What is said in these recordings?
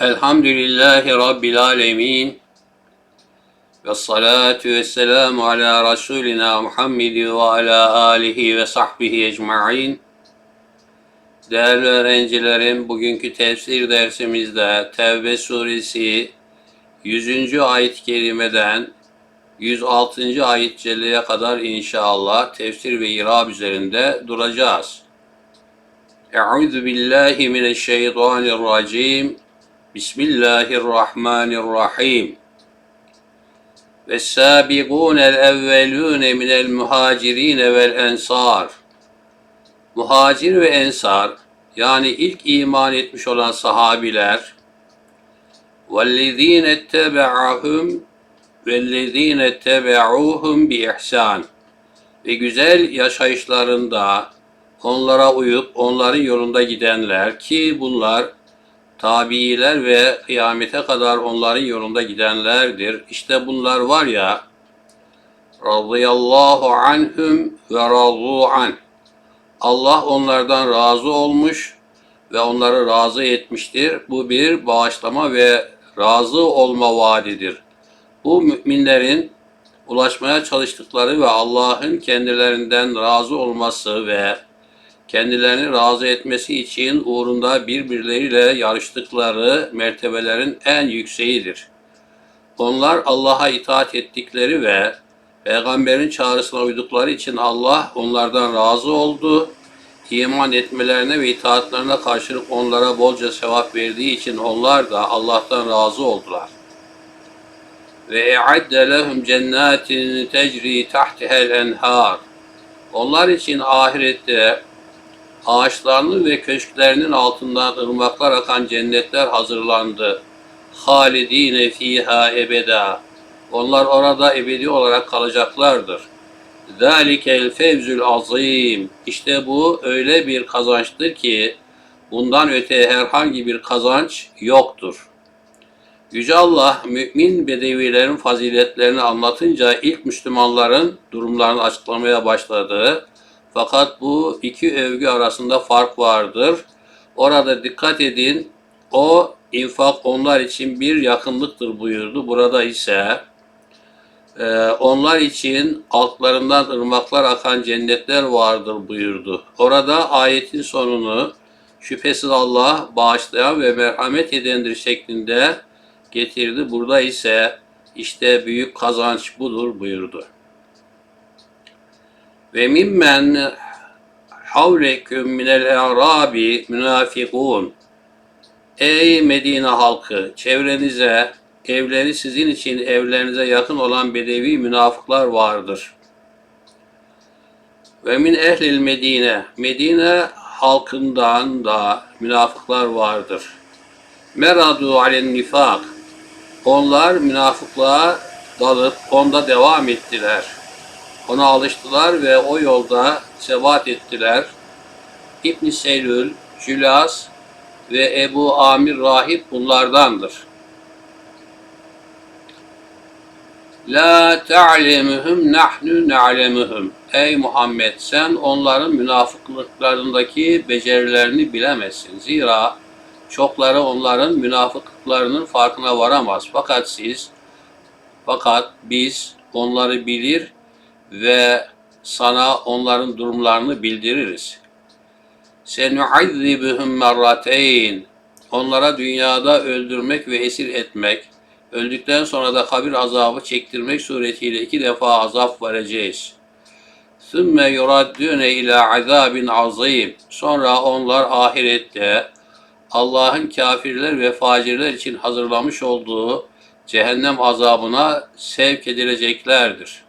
Elhamdülillahi Rabbil alemin. Ve salatu ve selamu ala Resulina Muhammed ve ala alihi ve sahbihi ecma'in. Değerli öğrencilerim, bugünkü tefsir dersimizde Tevbe suresi 100. ayet-i kerimeden 106. ayet celleye kadar inşallah tefsir ve irab üzerinde duracağız. Euzu billahi mineşşeytanirracim. Bismillahirrahmanirrahim. والسابقون الأولون من المهاجرين والأنصار Muhacir ve ensar yani ilk iman etmiş olan sahabiler وَالَّذ۪ينَ اتَّبَعَهُمْ وَالَّذ۪ينَ اتَّبَعُوهُمْ بِإِحْسَانٍ Ve güzel yaşayışlarında onlara uyup onların yolunda gidenler ki bunlar tabiiler ve kıyamete kadar onların yolunda gidenlerdir. İşte bunlar var ya radıyallahu anhum ve radu an. Allah onlardan razı olmuş ve onları razı etmiştir. Bu bir bağışlama ve razı olma vaadidir. Bu müminlerin ulaşmaya çalıştıkları ve Allah'ın kendilerinden razı olması ve kendilerini razı etmesi için uğrunda birbirleriyle yarıştıkları mertebelerin en yükseğidir. Onlar Allah'a itaat ettikleri ve peygamberin çağrısına uydukları için Allah onlardan razı oldu. İman etmelerine ve itaatlerine karşılık onlara bolca sevap verdiği için onlar da Allah'tan razı oldular. Ve e'adde lehum cennetin tecri tahtihel enhar. Onlar için ahirette ağaçlarının ve köşklerinin altından ırmaklar akan cennetler hazırlandı. Halidine fiha ebeda. Onlar orada ebedi olarak kalacaklardır. Zalikel fevzül azim. İşte bu öyle bir kazançtır ki bundan öte herhangi bir kazanç yoktur. Yüce Allah mümin bedevilerin faziletlerini anlatınca ilk Müslümanların durumlarını açıklamaya başladı. Fakat bu iki övgü arasında fark vardır. Orada dikkat edin, o infak onlar için bir yakınlıktır buyurdu. Burada ise e, onlar için altlarından ırmaklar akan cennetler vardır buyurdu. Orada ayetin sonunu şüphesiz Allah bağışlayan ve merhamet edendir şeklinde getirdi. Burada ise işte büyük kazanç budur buyurdu. Ve mimmen havleküm minel e'rabi münafikun. Ey Medine halkı, çevrenize, evleri sizin için evlerinize yakın olan bedevi münafıklar vardır. Ve min ehlil Medine, Medine halkından da münafıklar vardır. Meradu alen nifak, onlar münafıklığa dalıp onda devam ettiler.'' Ona alıştılar ve o yolda sebat ettiler. İbn Selül, Cülas ve Ebu Amir Rahip bunlardandır. La ta'lemuhum nahnu na'lemuhum. Ey Muhammed sen onların münafıklıklarındaki becerilerini bilemezsin. Zira çokları onların münafıklıklarının farkına varamaz. Fakat siz, fakat biz onları bilir ve sana onların durumlarını bildiririz. Senu'azzibuhum merrateyn. Onlara dünyada öldürmek ve esir etmek, öldükten sonra da kabir azabı çektirmek suretiyle iki defa azap vereceğiz. Sümme yuraddune ila azabin azim. Sonra onlar ahirette Allah'ın kafirler ve facirler için hazırlamış olduğu cehennem azabına sevk edileceklerdir.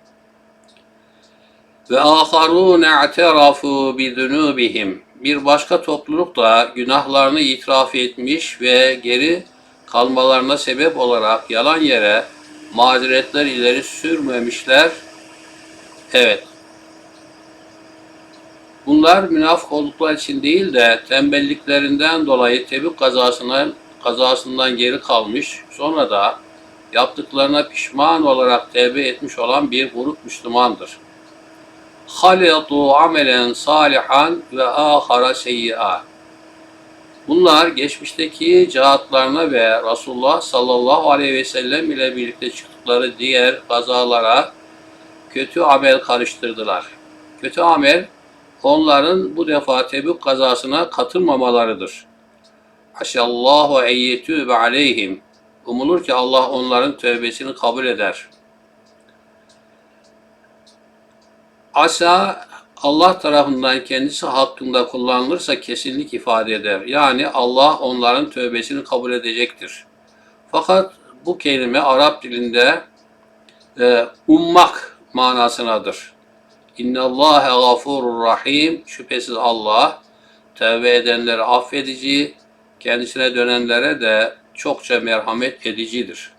Ve aharun i'terafu bi zunubihim. Bir başka topluluk da günahlarını itiraf etmiş ve geri kalmalarına sebep olarak yalan yere mazeretler ileri sürmemişler. Evet. Bunlar münafık oldukları için değil de tembelliklerinden dolayı Tebük kazasından, kazasından geri kalmış, sonra da yaptıklarına pişman olarak tevbe etmiş olan bir grup Müslümandır halatu amelen salihan ve ahara seyyi'a. Bunlar geçmişteki cihatlarına ve Resulullah sallallahu aleyhi ve sellem ile birlikte çıktıkları diğer gazalara kötü amel karıştırdılar. Kötü amel onların bu defa Tebük kazasına katılmamalarıdır. Aşallahu eyyetü ve aleyhim. Umulur ki Allah onların tövbesini kabul eder. Asa Allah tarafından kendisi hakkında kullanılırsa kesinlik ifade eder. Yani Allah onların tövbesini kabul edecektir. Fakat bu kelime Arap dilinde e, ummak manasınadır. İnne Allahe gafurur rahim. Şüphesiz Allah tövbe edenleri affedici, kendisine dönenlere de çokça merhamet edicidir.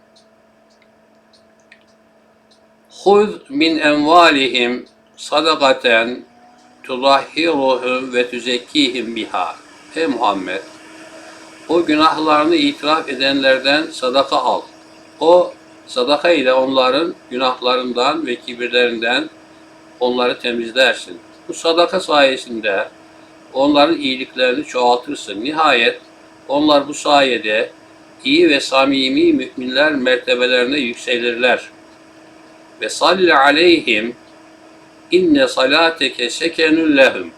Huz min envalihim sadakaten tudahhiruhum ve tüzekkihim biha. Ey Muhammed! O günahlarını itiraf edenlerden sadaka al. O sadaka ile onların günahlarından ve kibirlerinden onları temizlersin. Bu sadaka sayesinde onların iyiliklerini çoğaltırsın. Nihayet onlar bu sayede iyi ve samimi müminler mertebelerine yükselirler. Ve salli aleyhim inne salateke sekenun lehum.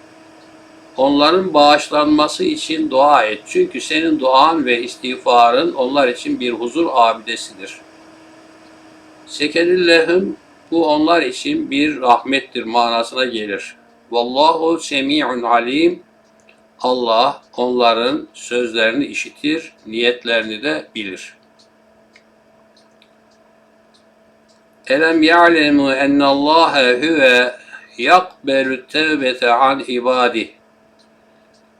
Onların bağışlanması için dua et. Çünkü senin duan ve istiğfarın onlar için bir huzur abidesidir. Sekenun lehum bu onlar için bir rahmettir manasına gelir. Vallahu semi'un alim. Allah onların sözlerini işitir, niyetlerini de bilir. Elem ya'lemu ennallâhe huve yakbelü tevbete an ibadi.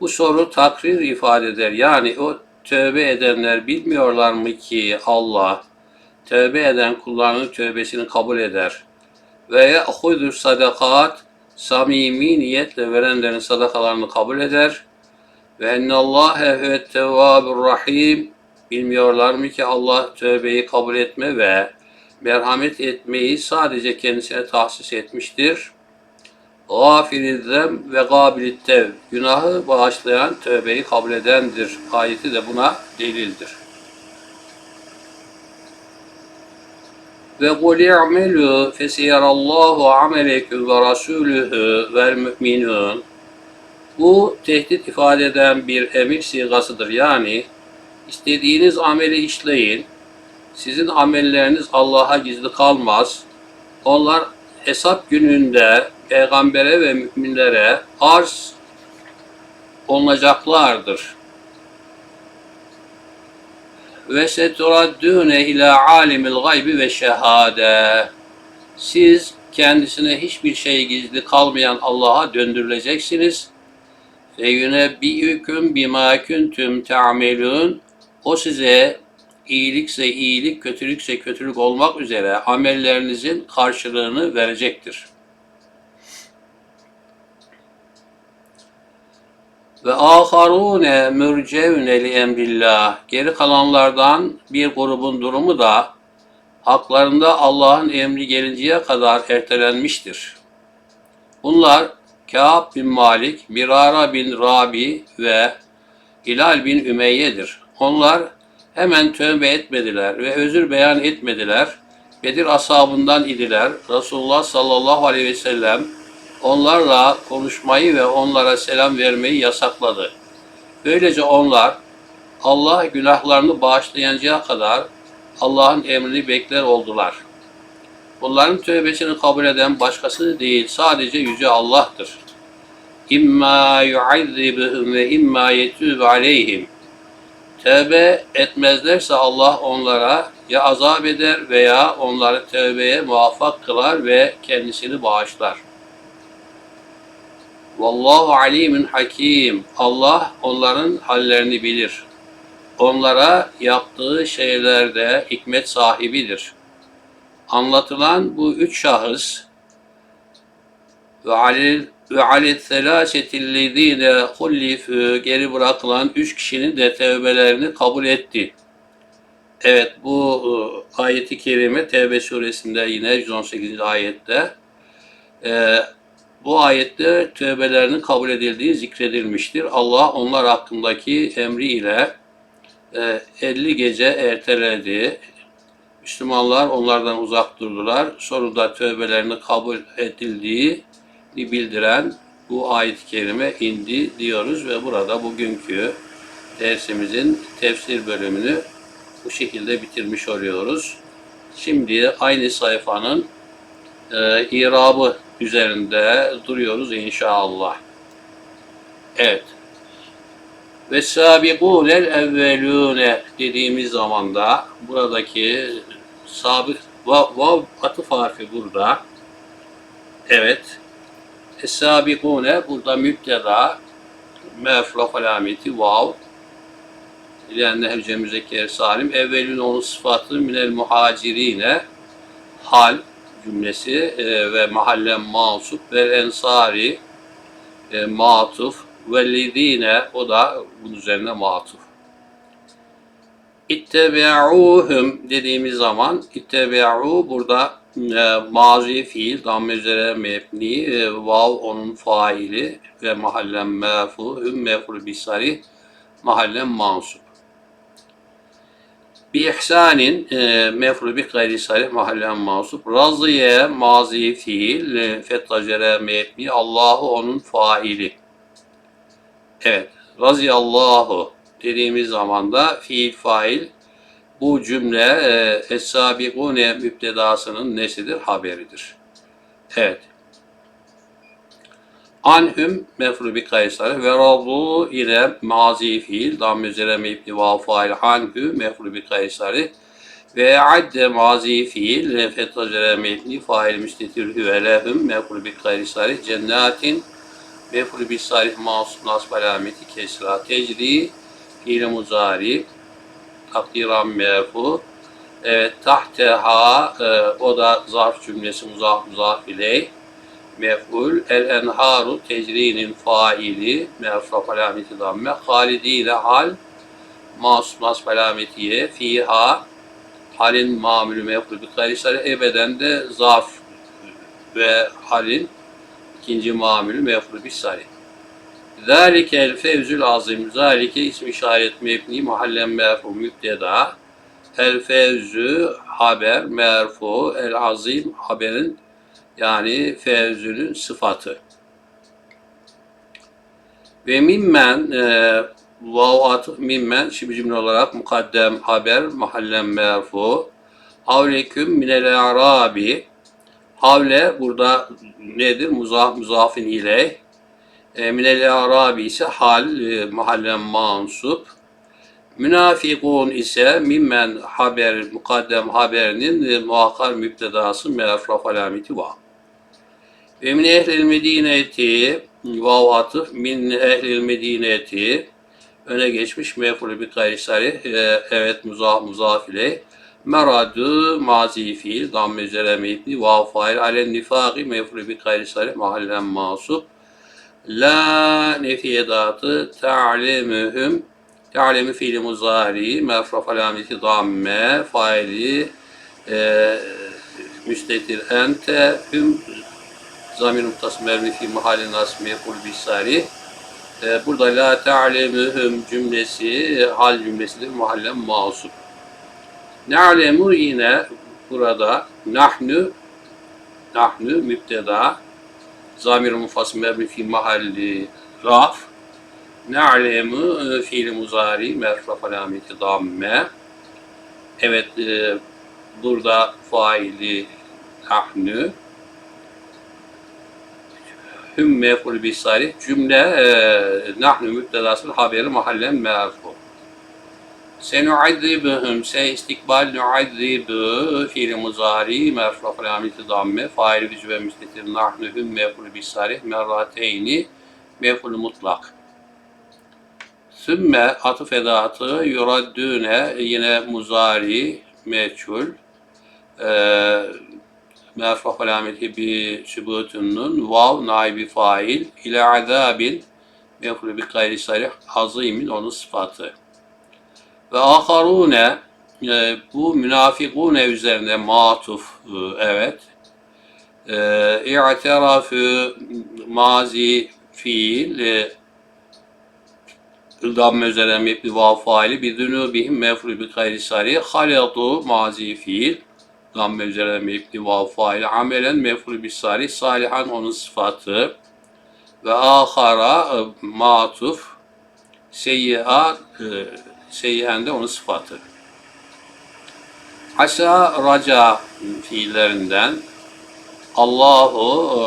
Bu soru takrir ifade eder. Yani o tövbe edenler bilmiyorlar mı ki Allah tövbe eden kullarının tövbesini kabul eder. Ve ye'hudu sadakat samimi niyetle verenlerin sadakalarını kabul eder. Ve ennallâhe huvet tevvâbur rahim. Bilmiyorlar mı ki Allah tövbeyi kabul etme ve merhamet etmeyi sadece kendisine tahsis etmiştir. Gafirizzem ve gabilit tev. Günahı bağışlayan, tövbeyi kabul edendir. Ayeti de buna delildir. Ve kul i'melu fesiyarallahu ameleküm ve rasulühü vel müminun. Bu tehdit ifade eden bir emir sigasıdır. Yani istediğiniz ameli işleyin. Sizin amelleriniz Allah'a gizli kalmaz. Onlar hesap gününde peygambere ve müminlere arz olunacaklardır. Ve seturaddûne ila alimil gaybi ve şehade. Siz kendisine hiçbir şey gizli kalmayan Allah'a döndürüleceksiniz. Ve yunebbi'üküm bima kuntum ta'melun. O size iyilikse iyilik, kötülükse kötülük olmak üzere amellerinizin karşılığını verecektir. Ve aharune mürcevne li emrillah. Geri kalanlardan bir grubun durumu da haklarında Allah'ın emri gelinceye kadar ertelenmiştir. Bunlar Kâb bin Malik, Mirara bin Rabi ve Hilal bin Ümeyye'dir. Onlar hemen tövbe etmediler ve özür beyan etmediler. Bedir ashabından idiler. Resulullah sallallahu aleyhi ve sellem onlarla konuşmayı ve onlara selam vermeyi yasakladı. Böylece onlar Allah günahlarını bağışlayacağı kadar Allah'ın emrini bekler oldular. Bunların tövbesini kabul eden başkası değil, sadece Yüce Allah'tır. İmma yu'azzibuhum ve imma yetûb aleyhim. Tövbe etmezlerse Allah onlara ya azap eder veya onları tövbeye muvaffak kılar ve kendisini bağışlar. Vallahu alimun hakim. Allah onların hallerini bilir. Onlara yaptığı şeylerde hikmet sahibidir. Anlatılan bu üç şahıs ve alil ve alet selâsetillezîne hullifû geri bırakılan üç kişinin de tevbelerini kabul etti. Evet bu e, ayeti kerime Tevbe suresinde yine 118. ayette e, Bu ayette tövbelerinin kabul edildiği zikredilmiştir. Allah onlar hakkındaki emriyle e, 50 gece erteledi. Müslümanlar onlardan uzak durdular. Sonunda tövbelerinin kabul edildiği bildiren bu ayet-i kerime indi diyoruz ve burada bugünkü dersimizin tefsir bölümünü bu şekilde bitirmiş oluyoruz. Şimdi aynı sayfanın e, irabı üzerinde duruyoruz inşallah. Evet. Ve sabiqûnel evvelûne dediğimiz zaman da buradaki sabık vav, vav atıf harfi burada. Evet. Es-sabiqûne burada müpteda mefraf alameti vav İlerinde hemce müzekker salim. Evvelün onun sıfatı minel muhacirine hal cümlesi e, ve mahallen masup ve ensari e, matuf ve lidine o da bunun üzerine matuf. İttebe'uhum dediğimiz zaman ittebe'u burada e, mazi fiil damme üzere mebni e, vav onun faili ve mahallen mefu hüm meful bisari mahallen mansup. Bi ihsanin e, mefru bi gayri sarih mahallen masup. Razıye mazi fiil e, fetacere mebni Allahu onun faili. Evet. Raziyallahu dediğimiz zaman da fiil fail bu cümle e, Es-Sabikune müptedasının nesidir? Haberidir. Evet. Anhum mefru bi kaysar ve radu ile mazi fiil dam üzere mebni va fail anhu mefru bi kaysari ve adde mazi fiil fetha üzere mebni fail müstetir hüve lehum mefru bi kaysari cennetin mefru bi sarih masum nasb alameti kesra tecri fiil muzari takdiran merfu evet tahteha e, o da zarf cümlesi muzaf muzaf ileyh. Mef'ul el enharu tecrinin faili merfaf alameti damme. Halidine hal masum nasb alametiye fiha halin mamülü mef'ul bir karisare ebeden de zarf ve halin ikinci mamülü mef'ul bir sari. Zalike el fevzül azim. Zalike ismi işaret mebni mahallen merfu mübdeda. El fevzü haber merfu el azim haberin yani fevzülün sıfatı. Ve mimmen e, vav atıf mimmen şibi cümle olarak mukaddem haber mahallen merfu havleküm minel arabi havle burada nedir? Muzaf, muzafin ile e, minel arabi ise hal e, mahallen mansup. Münafikun ise mimmen haber, mukaddem haberinin e, muhakkar müptedası merfraf alameti var. Ve min ehlil medineti vav atıf min ehlil medineti öne geçmiş mefulü bir e, evet muzaf muzaf ile meradu mazi fiil damme üzere vav fail alen nifaki mefulü bir gaysari mahallen masup la nefiyedatı ta'lemühüm ta'lemi fiili muzari mefraf alameti damme faili e, müstetir ente hüm zamir noktası mermi fi mahalli nas meful bisari. E, burada la ta'lemuhum cümlesi hal cümlesidir mahallen masup. Ne'lemu yine burada nahnu nahnu mübteda zamir mufas mermi fi mahalli raf. Ne'lemu e, fiil muzari merfaf alameti damme. Evet e, burada faili nahnu hüm mef'ul bi sarih cümle e, nahnu müptedasının haberi mahallen merfu. Senu'azzibühüm se istikbal nu'azzibü fiili muzari merfu alameti damme fail vücü ve müstetir nahnu hüm mef'ul bi sarih merrateyni mef'ul mutlak. Sümme atıf edatı yuraddüne yine muzari meçhul e, merfu alameti bi sübutunun vav naibi fail ile azabin mefru bi gayri sarih azimin onun sıfatı. Ve aharune e, bu münafikune üzerine matuf e, evet. Ee, İ'terafü mazi fiil e, damme üzerine mebni vav faili bidunubihim mefru bi gayri sari halatu mazi fiil damme üzerine mebni vav faili amelen mefru bi sari salihan onun sıfatı ve ahara e, matuf seyyiat e, seyyihen de onun sıfatı. Asa raca fiillerinden Allahu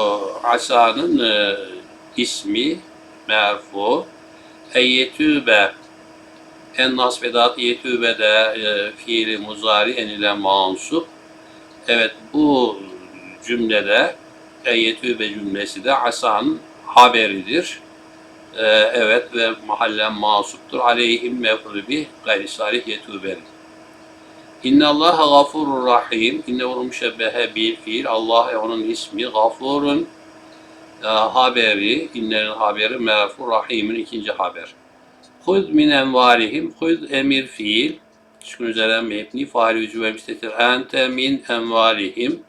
e, asanın e, ismi merfu eyyetübe en nasbedat yetübe de e, fiili muzari en ile mansup. Evet bu cümlede eyyetübe cümlesi de asanın haberidir. E, evet ve mahallen masuptur. Aleyhim mefrubi gayri salih yetüberin. İnne Allah gafurur rahim. İnne onu müşebbehe bil fiil. Allah onun ismi gafurun e, haberi. İnnenin haberi merfu rahimin ikinci haber. Hud min envarihim. Hud emir fiil. Şükür üzere mebni faali yüzü ve müstetir. Ente min envarihim.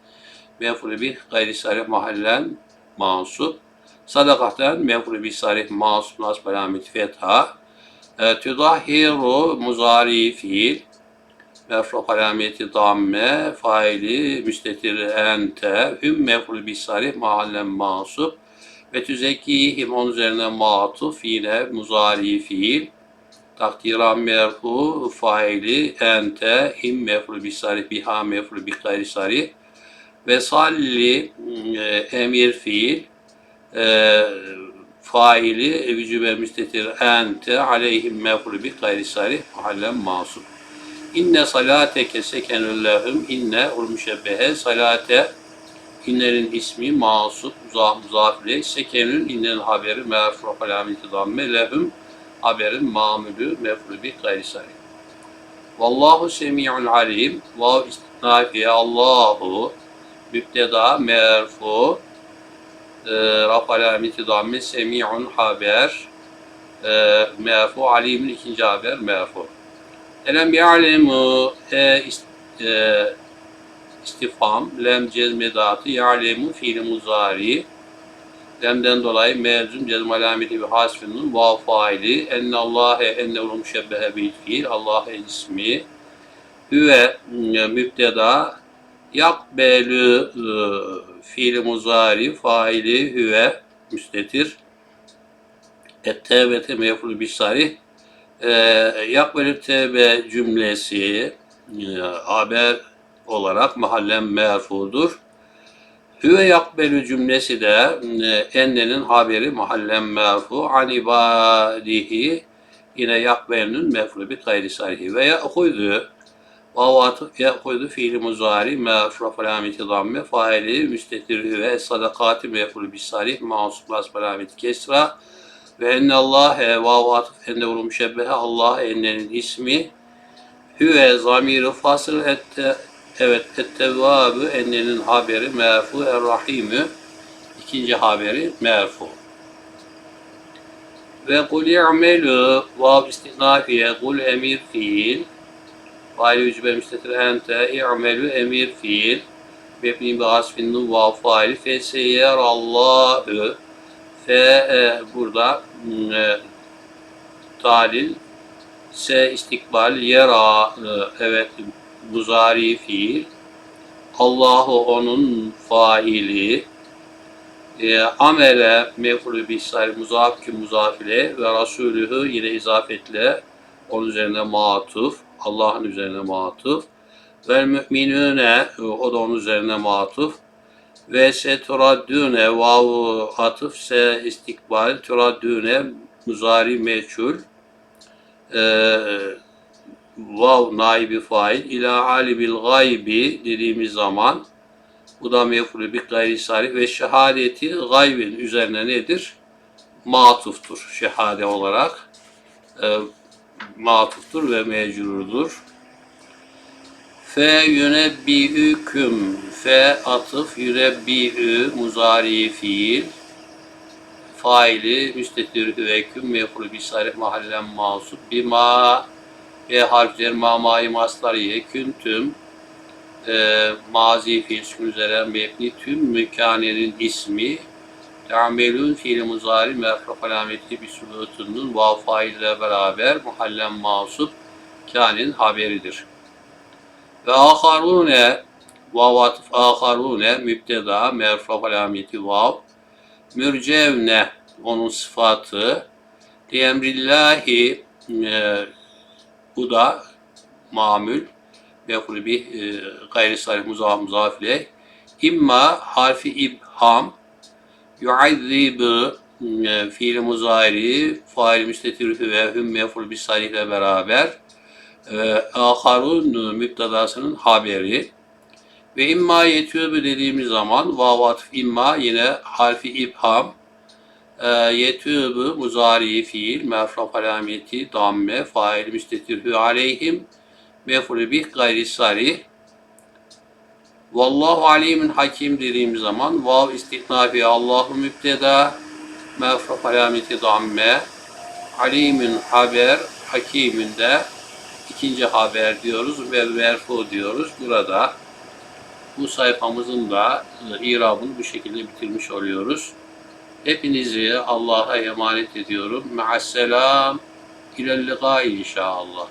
Mefru bih gayri sarih mahallen mansup. Sadakaten mefru bih sarih mansup nasb alamet fetha. E, Tüdahiru muzari fiil. Merfu alameti damme, faili müstetir ente, hüm mefru bisarih mahallen masup ve tüzekkihim onun üzerine matuf yine muzari fiil. Takdiran merfu faili ente, him mefru bisarih biha mefru bi gayri sarih ve salli e, emir fiil e, faili vücube müstetir ente aleyhim mefru bi gayri sarih mahallen masup. İnne salateke sekenül lehum inne ul müşebbehe salate innenin ismi masup muzaf muzafile sekenül innenin haberi merfu alameti damme lehum haberin mamülü mefru bi gayri sarih. Vallahu semi'un alim. Vav istinafiye Allahu mübteda merfu e, raf alameti damme semi'un haber. E, merfu alimin ikinci haber merfu. Elem ya'lemu e, ist, e, istifam lem cezmedatı ya'lemu fiili muzari. Lemden dolayı mevzum cezm alameti ve hasfinin vav faili. Enne Allah'e enne ulu müşebbehe bil fiil Allah'e ismi. Hüve e, mübteda yakbelü e, fiili muzari faili hüve müstetir. Ettevete mefru bisarih e, yakbelü tevbe cümlesi e, haber olarak mahallen merfudur. Hüve yakbelü cümlesi de e, ennenin haberi mahallen merfu. An ibadihi yine yakbelünün mefru bi gayri sarihi ve ya'hudu vavatı ya'hudu fiili muzari merfu alameti damme faili müstetir hüve sadakati mefru bi sarih masup las alameti kesra. Ve enne Allah'e vav atıf enne müşebbehe Allah ennenin ismi. Hüve zamiri fasıl ette evet ettevvabı ennenin haberi merfu errahimü. İkinci haberi merfu ve kul i'melü vav istinafiye kul emir fiil faili yücbe müstetir. Ente i'melü emir fiil. Mebni bi asfin nun vav fail feseyyer Allahü F e, burada e, talil. S istikbal yera e, evet muzari fiil. Allahu onun faili. E, amele mef'ulü bisar muzaf ki muzafile ve rasulühü yine izafetle onun üzerine matuf Allah'ın üzerine matuf. Ve müminüne o da onun üzerine matuf. Ve se turaddüne vav atıf se istikbal turaddüne muzari meçhul. Ee, vav naibi fail. İla alibil gaybi dediğimiz zaman bu da mefulü bir gayri sarih ve şehadeti gaybin üzerine nedir? Matuftur şehade olarak. E, matuftur ve mecrurdur. Fe yünebbi'üküm fe atıf yünebbi'ü muzari fiil. Faili müstetir hüveküm mefru bisarih mahallen masup bima ve harfler mamayı maslariye küntüm e, mazi fiil üzere mebni tüm. Mükanenin ismi Te'amelün fiili muzari merfuf alameti bir sulutunun vav fail ile beraber muhallen masup kanin haberidir. Ve aharune vav atıf aharune mübteda merfuf alameti vav mürcevne onun sıfatı. Emrillahi e, bu da mamül meful bir e, gayri sarih muzaf muzaf ile. İmma harfi ibham yuazzibu e, fiil muzari fail müstetir ve hüm meful ile beraber e, aharun müptedasının haberi. Ve imma yetiyor dediğimiz zaman vav atıf imma yine harfi ibham e, yetûbü muzari fiil mefraf alameti damme fail müstetirhü aleyhim mefulü bih gayri sarih Vallahu alimin hakim dediğim zaman vav istihnafi Allahu mübteda mefraf alameti damme alimin haber hakimin de ikinci haber diyoruz ve verfu diyoruz. Burada bu sayfamızın da irabını bu şekilde bitirmiş oluyoruz. Hepinizi Allah'a emanet ediyorum. Ma'asselam. İlel liqa inşallah.